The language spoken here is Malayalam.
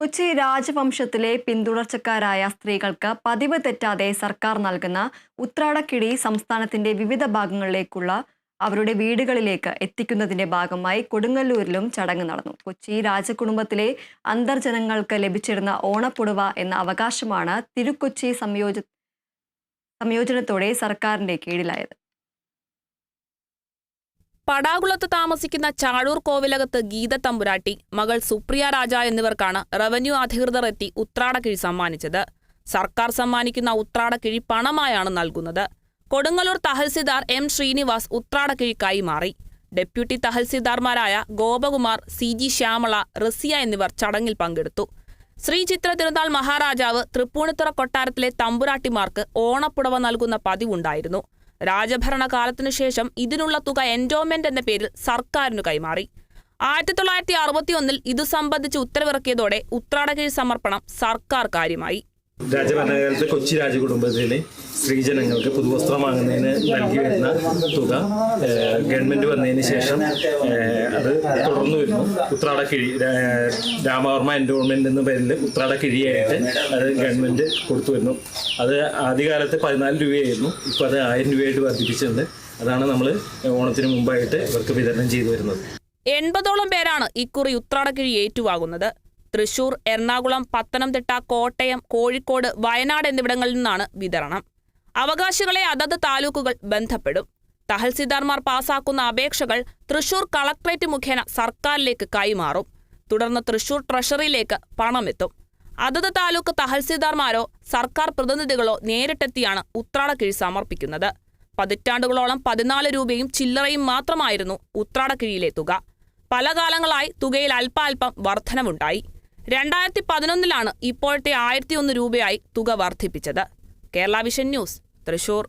കൊച്ചി രാജവംശത്തിലെ പിന്തുടർച്ചക്കാരായ സ്ത്രീകൾക്ക് പതിവ് തെറ്റാതെ സർക്കാർ നൽകുന്ന ഉത്രാടക്കിടി സംസ്ഥാനത്തിന്റെ വിവിധ ഭാഗങ്ങളിലേക്കുള്ള അവരുടെ വീടുകളിലേക്ക് എത്തിക്കുന്നതിന്റെ ഭാഗമായി കൊടുങ്ങല്ലൂരിലും ചടങ്ങ് നടന്നു. കൊച്ചി രാജകുടുംബത്തിലെ അന്തർജനങ്ങൾക്ക് ലഭിച്ചിരുന്ന ഓണപ്പുടവ എന്ന അവകാശമാണ് തിരുക്കൊച്ചി സംയോജ സംയോജനത്തോടെ സർക്കാരിന്റെ കീഴിലായത്. പടാകുളത്ത് താമസിക്കുന്ന ചാഴൂർ കോവിലകത്ത് ഗീത തമ്പുരാട്ടി മകൾ സുപ്രിയ രാജ എന്നിവർക്കാണ് റവന്യൂ അധികൃതർ എത്തി ഉത്രാടക്കിഴി സമ്മാനിച്ചത്. സർക്കാർ സമ്മാനിക്കുന്ന ഉത്രാടക്കിഴി പണമായാണ് നൽകുന്നത്. കൊടുങ്ങല്ലൂർ തഹസിൽദാർ എം ശ്രീനിവാസ് ഉത്രാടക്കിഴി മാറി. ഡെപ്യൂട്ടി തഹസിൽദാർമാരായ ഗോപകുമാർ സി ജി ശ്യാമള റസിയ എന്നിവർ ചടങ്ങിൽ പങ്കെടുത്തു. ശ്രീ ചിത്ര തിരുനാൾ മഹാരാജാവ് തൃപ്പൂണിത്തുറ കൊട്ടാരത്തിലെ തമ്പുരാട്ടിമാർക്ക് ഓണപ്പുടവ നൽകുന്ന പതിവുണ്ടായിരുന്നു. രാജഭരണകാലത്തിനു ശേഷം ഇതിനുള്ള തുക എൻഡോമെന്റ് എന്ന പേരിൽ സർക്കാരിനു കൈമാറി. ആയിരത്തി തൊള്ളായിരത്തി അറുപത്തിയൊന്നിൽ ഇതു സംബന്ധിച്ച് ഉത്തരവിറക്കിയതോടെ ഉത്രാടകീഴ് സമർപ്പണം സർക്കാർ കാര്യമായി. രാജഭരണകാലത്ത് കൊച്ചി രാജകുടുംബത്തിലെ സ്ത്രീജനങ്ങൾക്ക് പുതുവസ്ത്രം വാങ്ങുന്നതിന് നൽകി വരുന്ന തുക ഗവൺമെന്റ് വന്നതിന് ശേഷം അത് തുടർന്നു വരുന്നു. ഉത്രാടക്കിഴി കിഴി രാമവർമ്മ എൻഡോൾമെന്റ് എന്ന പേരിൽ ഉത്രാടക്കിഴിയായിട്ട് അത് ഗവൺമെന്റ് കൊടുത്തു വരുന്നു. അത് ആദ്യകാലത്ത് പതിനാല് രൂപയായിരുന്നു. ഇപ്പോൾ അത് ആയിരം രൂപയായിട്ട് വർദ്ധിപ്പിച്ചിട്ടുണ്ട്. അതാണ് നമ്മൾ ഓണത്തിന് മുമ്പായിട്ട് ഇവർക്ക് വിതരണം ചെയ്തു വരുന്നത്. എൺപതോളം പേരാണ് ഇക്കുറി ഉത്രാടക്കിഴി ഏറ്റുവാങ്ങുന്നത്. തൃശൂർ എറണാകുളം പത്തനംതിട്ട കോട്ടയം കോഴിക്കോട് വയനാട് എന്നിവിടങ്ങളിൽ നിന്നാണ് വിതരണം. അവകാശികളെ അതത് താലൂക്കുകൾ ബന്ധപ്പെടും. തഹസിൽദാർമാർ പാസാക്കുന്ന അപേക്ഷകൾ തൃശൂർ കളക്ട്രേറ്റ് മുഖേന സർക്കാരിലേക്ക് കൈമാറും. തുടർന്ന് തൃശൂർ ട്രഷറിയിലേക്ക് പണമെത്തും. അതത് താലൂക്ക് തഹസിൽദാർമാരോ സർക്കാർ പ്രതിനിധികളോ നേരിട്ടെത്തിയാണ് ഉത്രാട ഉത്രാടക്കിഴി സമർപ്പിക്കുന്നത്. പതിറ്റാണ്ടുകളോളം പതിനാല് രൂപയും ചില്ലറയും മാത്രമായിരുന്നു ഉത്രാട ഉത്രാടക്കിഴിയിലെ തുക. പല കാലങ്ങളായി തുകയിൽ അല്പാൽപം വർധനവുണ്ടായി. രണ്ടായിരത്തി പതിനൊന്നിലാണ് ഇപ്പോഴത്തെ ആയിരത്തി ഒന്ന് രൂപയായി തുക വർദ്ധിപ്പിച്ചത്. Kerala vision news Thrissur.